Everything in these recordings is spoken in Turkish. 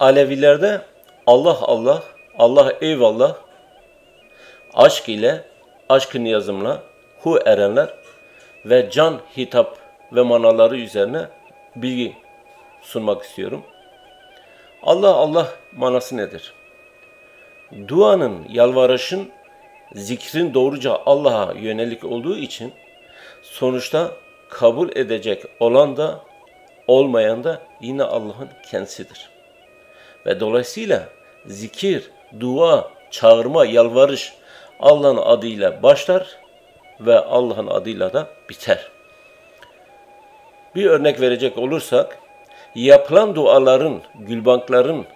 Alevilerde Allah Allah, Allah eyvallah, aşk ile, aşkın yazımla, hu erenler ve can hitap ve manaları üzerine bilgi sunmak istiyorum. Allah Allah manası nedir? Duanın, yalvarışın, zikrin doğruca Allah'a yönelik olduğu için sonuçta kabul edecek olan da olmayan da yine Allah'ın kendisidir. Ve dolayısıyla zikir, dua, çağırma, yalvarış Allah'ın adıyla başlar ve Allah'ın adıyla da biter. Bir örnek verecek olursak, yapılan duaların, gülbankların,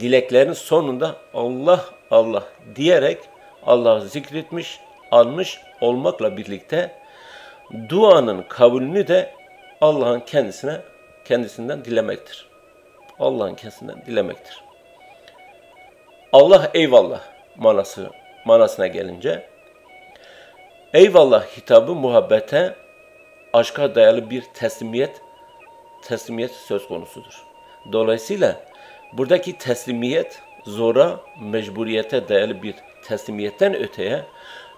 dileklerin sonunda Allah Allah diyerek Allah'ı zikretmiş, anmış olmakla birlikte duanın kabulünü de Allah'ın kendisine kendisinden dilemektir. Allah'ın kendisinden dilemektir. Allah eyvallah manası manasına gelince eyvallah hitabı muhabbete aşka dayalı bir teslimiyet teslimiyet söz konusudur. Dolayısıyla buradaki teslimiyet zora, mecburiyete dayalı bir teslimiyetten öteye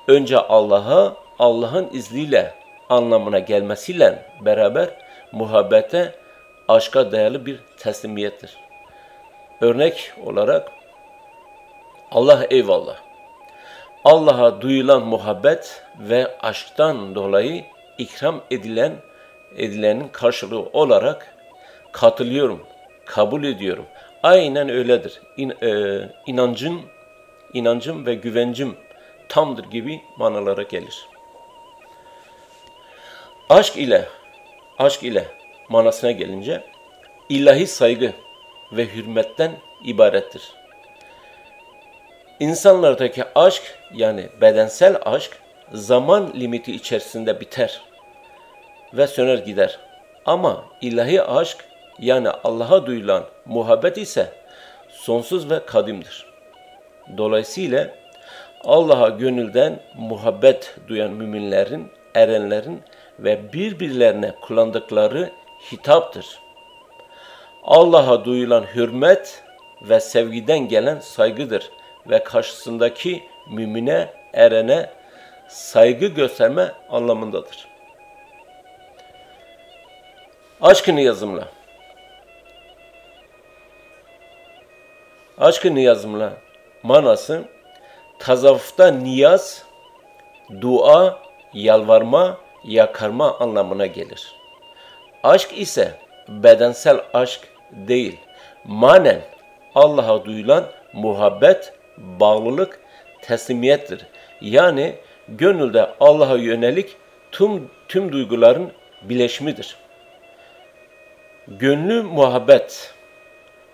önce Allah'a, Allah'ın izniyle anlamına gelmesiyle beraber muhabbete, aşka dayalı bir teslimiyettir. Örnek olarak Allah eyvallah. Allah'a duyulan muhabbet ve aşktan dolayı ikram edilen edilenin karşılığı olarak katılıyorum, kabul ediyorum. Aynen öyledir. İn, e, inancın, inancım ve güvencim tamdır gibi manalara gelir. Aşk ile, aşk ile manasına gelince ilahi saygı ve hürmetten ibarettir. İnsanlardaki aşk yani bedensel aşk zaman limiti içerisinde biter ve söner gider. Ama ilahi aşk yani Allah'a duyulan muhabbet ise sonsuz ve kadimdir. Dolayısıyla Allah'a gönülden muhabbet duyan müminlerin, erenlerin ve birbirlerine kullandıkları hitaptır. Allah'a duyulan hürmet ve sevgiden gelen saygıdır ve karşısındaki mümine, erene saygı gösterme anlamındadır. Aşkı niyazımla. Aşkı niyazımla manası tasavvufta niyaz, dua, yalvarma, yakarma anlamına gelir. Aşk ise bedensel aşk değil, manen Allah'a duyulan muhabbet, bağlılık, teslimiyettir. Yani gönülde Allah'a yönelik tüm, tüm duyguların bileşimidir. Gönlü muhabbet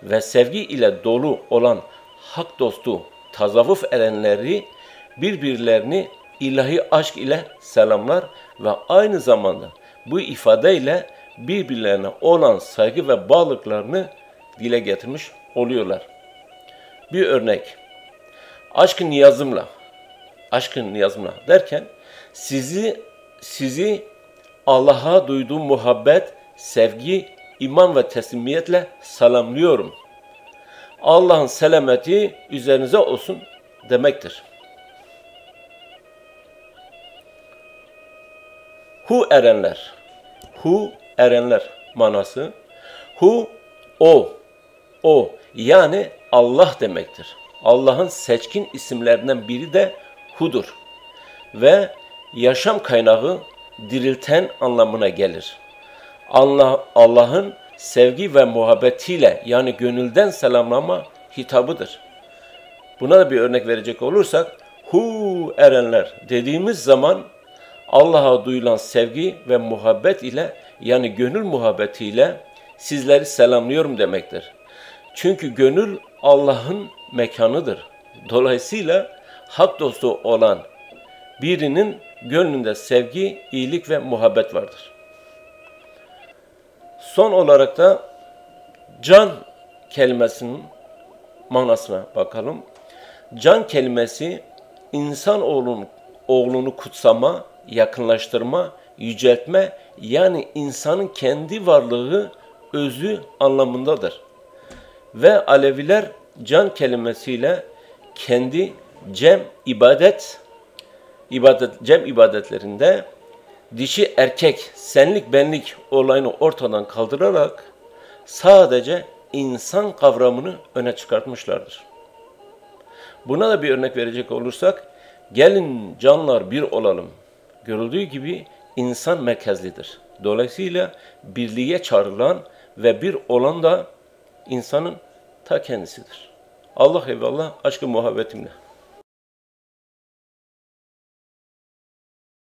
ve sevgi ile dolu olan hak dostu tasavvuf erenleri birbirlerini ilahi aşk ile selamlar ve aynı zamanda bu ifadeyle birbirlerine olan saygı ve bağlılıklarını dile getirmiş oluyorlar. Bir örnek. Aşkın niyazımla, aşkın niyazımla derken sizi sizi Allah'a duyduğum muhabbet, sevgi, iman ve teslimiyetle selamlıyorum. Allah'ın selameti üzerinize olsun demektir. Hu erenler. Hu erenler manası. Hu o. O yani Allah demektir. Allah'ın seçkin isimlerinden biri de Hu'dur. Ve yaşam kaynağı dirilten anlamına gelir. Allah Allah'ın sevgi ve muhabbetiyle yani gönülden selamlama hitabıdır. Buna da bir örnek verecek olursak hu erenler dediğimiz zaman Allah'a duyulan sevgi ve muhabbet ile yani gönül muhabbetiyle sizleri selamlıyorum demektir. Çünkü gönül Allah'ın mekanıdır. Dolayısıyla hak dostu olan birinin gönlünde sevgi, iyilik ve muhabbet vardır. Son olarak da can kelimesinin manasına bakalım. Can kelimesi insan oğlunu, oğlunu kutsama, yakınlaştırma, yüceltme yani insanın kendi varlığı özü anlamındadır. Ve Aleviler can kelimesiyle kendi cem ibadet ibadet cem ibadetlerinde dişi erkek senlik benlik olayını ortadan kaldırarak sadece insan kavramını öne çıkartmışlardır. Buna da bir örnek verecek olursak gelin canlar bir olalım. Görüldüğü gibi insan merkezlidir. Dolayısıyla birliğe çağrılan ve bir olan da insanın ta kendisidir. Allah eyvallah aşkı muhabbetimle.